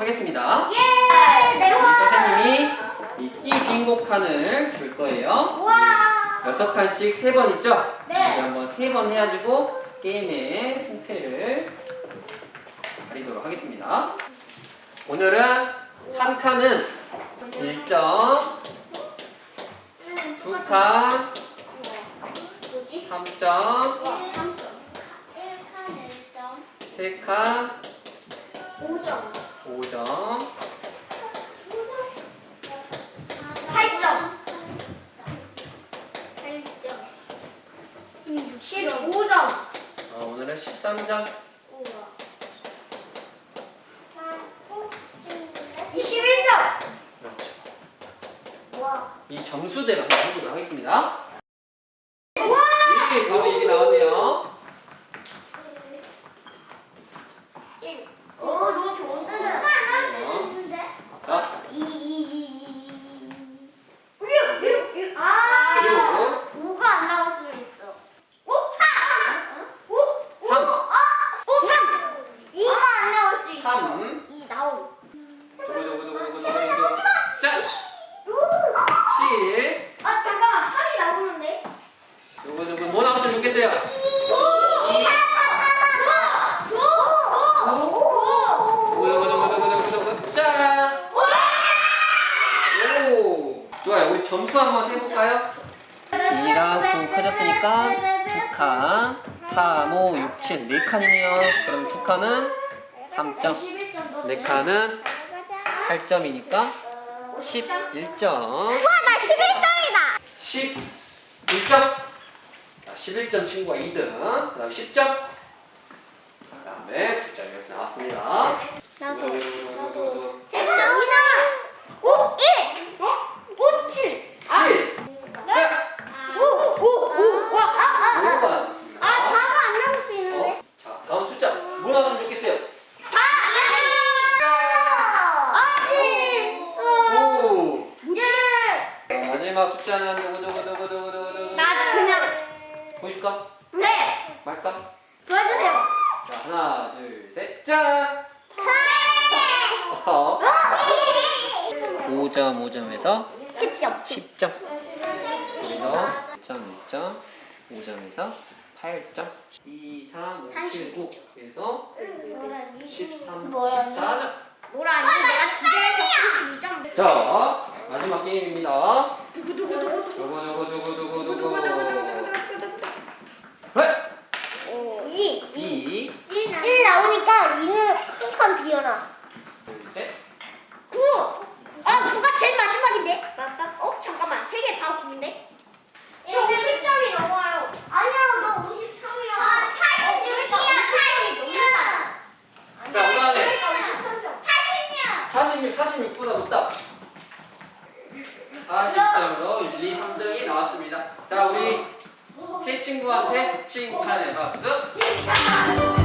하겠습니다. 예! 네, 와! 선생님이 이 bingo 칸을 줄 거예요. 와! 여섯 칸씩 세 번 있죠? 네. 이제 한번 세 번 해가지고 게임의 승패를 가리도록 하겠습니다. 오늘은 한 칸은 1점, 두 칸, 뭐지? 3점, 3점. 1칸 1점. 세 칸, 5점. 5점, 8점. 8점. 15점. 어, 오늘은 13점, 우와. 21점. 그렇죠. 와. 이 점수대로 한번 해보도록 하겠습니다. 이게 바로 이게 나왔네요. 1. 오, 너무 좋은데? 어. 자, 2, 2, 2, 2. 6, 6, 6. 아. 그리고 5가 안 나올 수도 있어. 5, 4. 5, 3. 아, 5, 3. 2가 안 나올 수 있어. 3, 2 나오. 두구두구두구두구두구. 자, 7, 아, 잠깐만. 3이 나오는데? 두구두구 뭐 나왔으면 좋겠어요? 5, 5, 5, 5, 5. 두구두구두구두구두구. 짠! 오! 좋아요. 우리 점수 한번 세볼까요? 2가 9 커졌으니까 2칸, 3, 5, 6, 7, 4칸이네요. 그럼 2칸은 3점, 4칸은 8점이니까 11점. 나 11점이다. 11점. 자, 11점 친구가 2등. 그 다음 10점. 그 다음에 9점 이렇게 나왔습니다. 두구두구 마지막 숫자는 누구 누구 누구 누구 누구 나 그냥. 보실까? 네. 말까? 도와주세요. 자, 하나, 둘, 셋, 짠! 어. 5점, 5점에서 10점. 10점. 그리고 1점, 1점, 5점에서 8점. 2, 3, 5, 7, 9. 그래서 13, 14점. 뭐라니? 내가 두 개에서 32점. 자, 마지막 게임입니다. 두구두구두구두구두구. 네! 2. 2, 1 나오니까 2는 한칸 비어나. 둘, 셋. 9. 아, 9가 제일 마지막인데? 맞다. 어, 잠깐만. 세 개 다 9인데? 저 50점이 넘어요. 아니야, 너 53이야. 아, 46이야, 46. 자, 그다음에. 46. 46, 46보다 높다. 40점으로 1, 2, 3등이 나왔습니다. 자, 우리 세 친구한테 칭찬의 박수. 진짜.